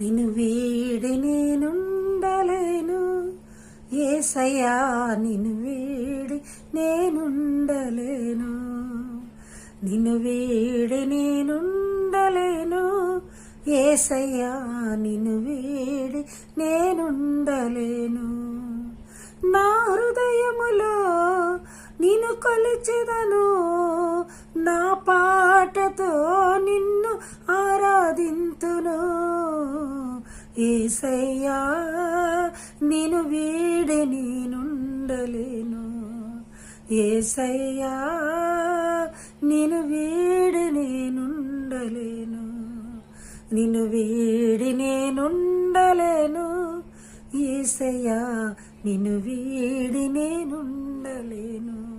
నిన్ను వీడి నేనుండలేను. ఏసయ్యా నిన్ను వీడి నేనుండలేను. నిన్ను వీడి నేనుండలేను. ఏసయ్యా నిన్ను వీడి నేనుండలేను. నా హృదయములో నిన్ను కొలిచెదను. నా పాటతో నిన్ను ఏసయ్యా నేను వీడి నేనుండలేను. ఏసయ్యా నేను వీడి నేనుండలేను. నిన్ను వీడి నేనుండలేను. ఏసయ్యా నిన్ను వీడి నేనుండలేను.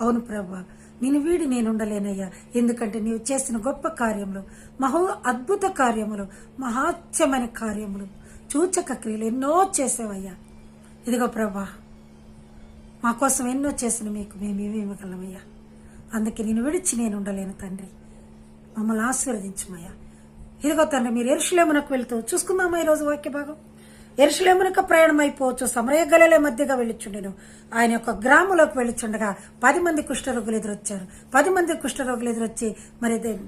అవును ప్రభా నేను వీడి నేను ఉండలేనయ్యా. ఎందుకంటే నీవు చేసిన గొప్ప కార్యములు మహో అద్భుత కార్యములు మహాత్యమైన కార్యములు చూచక క్రియలు ఎన్నో చేసావయ్యా. ఇదిగో ప్రభా మా కోసం ఎన్నో చేసిన మీకు మేము ఇవ్వగలమయ్యా. అందుకే నేను విడిచి నేను ఉండలేను తండ్రి. మమ్మల్ని ఆశీర్వదించమయ్యా. ఇదిగో తండ్రి మీరు ఎరుషులేమునకు వెళ్తూ చూసుకుందామా ఈరోజు వాక్య భాగం ఎరుషులేమునకు ప్రయాణం అయిపోవచ్చు సమరయ గలలే మధ్యగా వెళ్ళిచుండెను. ఆయన యొక్క గ్రామంలోకి వెళ్ళిచుండగా పది మంది కుష్ఠరోగులు ఎదురొచ్చారు. పది మంది కుష్ఠరోగులు ఎదురొచ్చి మరి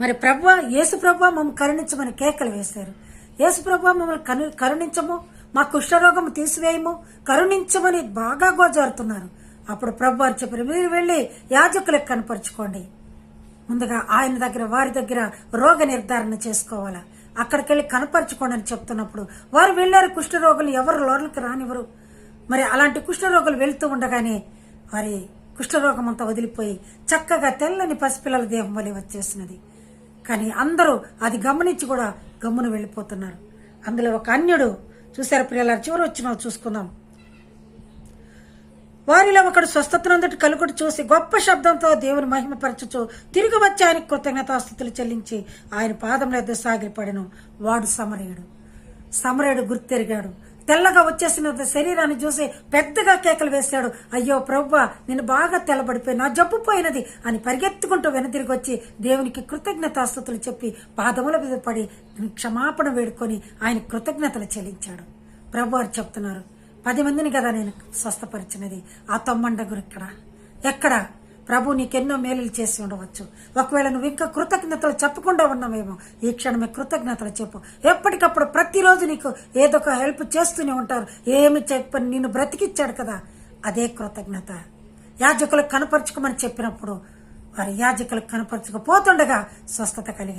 మరి ప్రభు యేసు ప్రభు మమ్మల్ని కరుణించమని కేకలు వేశారు. యేసు ప్రభు మమ్మల్ని కను కరుణించము మా కుష్ఠరోగం తీసివేయము కరుణించమని బాగా గోజారుతున్నారు. అప్పుడు ప్రభు వారు చెప్పారు మీరు వెళ్ళి యాజకులకు కనపరుచుకోండి. ముందుగా ఆయన దగ్గర వారి దగ్గర రోగ నిర్ధారణ చేసుకోవాలా? అక్కడికి వెళ్ళి కనపరచుకోండి అని చెప్తున్నప్పుడు వారు వెళ్ళారు కుష్ఠరోగులు ఎవరు లోపలికి రానివ్వరు. మరి అలాంటి కుష్ఠరోగులు వెళ్తూ ఉండగానే వారి కుష్ఠరోగం అంతా వదిలిపోయి చక్కగా తెల్లని పసిపిల్లల దేహం వలె వచ్చేసినది. కానీ అందరూ అది గమనించి కూడా గమ్మున వెళ్ళిపోతున్నారు. అందులో ఒక అన్యుడు చూసారు పిల్లల చివరి వచ్చిన చూసుకుందాం. వారిలో ఒకడు స్వస్థతనందుటి కలుగుడు చూసి గొప్ప శబ్దంతో దేవుని మహిమపరచుచు తిరిగి వచ్చి ఆయనకు కృతజ్ఞతాస్థుతులు చెల్లించి ఆయన పాదంలో ఎద్దు సాగిపడెను వాడు సమరయుడు. సమరయుడు గుర్తెరిగాడు. తెల్లగా వచ్చేసిన శరీరాన్ని చూసి పెద్దగా కేకలు వేశాడు. అయ్యో ప్రవ్వా నేను బాగా తెల్లబడిపోయి నా జబ్బు పోయినది అని పరిగెత్తుకుంటూ వెనతిరిగి వచ్చి దేవునికి కృతజ్ఞతాస్థుతులు చెప్పి పాదముల మీద పడి క్షమాపణ వేడుకొని ఆయన కృతజ్ఞతలు చెల్లించాడు. ప్రభు వారు చెప్తున్నారు పది మందిని కదా నేను స్వస్థపరిచినది. ఆ తమ్మండగురు ఇక్కడ. ఎక్కడ? ప్రభు నీకెన్నో మేలులు చేసి ఉండవచ్చు. ఒకవేళ నువ్వు ఇంకా కృతజ్ఞతలు చెప్పకుండా ఉన్నామేమో ఈ క్షణమే కృతజ్ఞతలు చెప్పు. ఎప్పటికప్పుడు ప్రతిరోజు నీకు ఏదో ఒక హెల్ప్ చేస్తూనే ఉంటారు. ఏమి చెప్పని నిన్ను బ్రతికిచ్చాడు కదా. అదే కృతజ్ఞత. యాజకులకు కనపరచుకోమని చెప్పినప్పుడు వారి యాజకులకు కనపరచుకోపోతుండగా స్వస్థత కలిగింది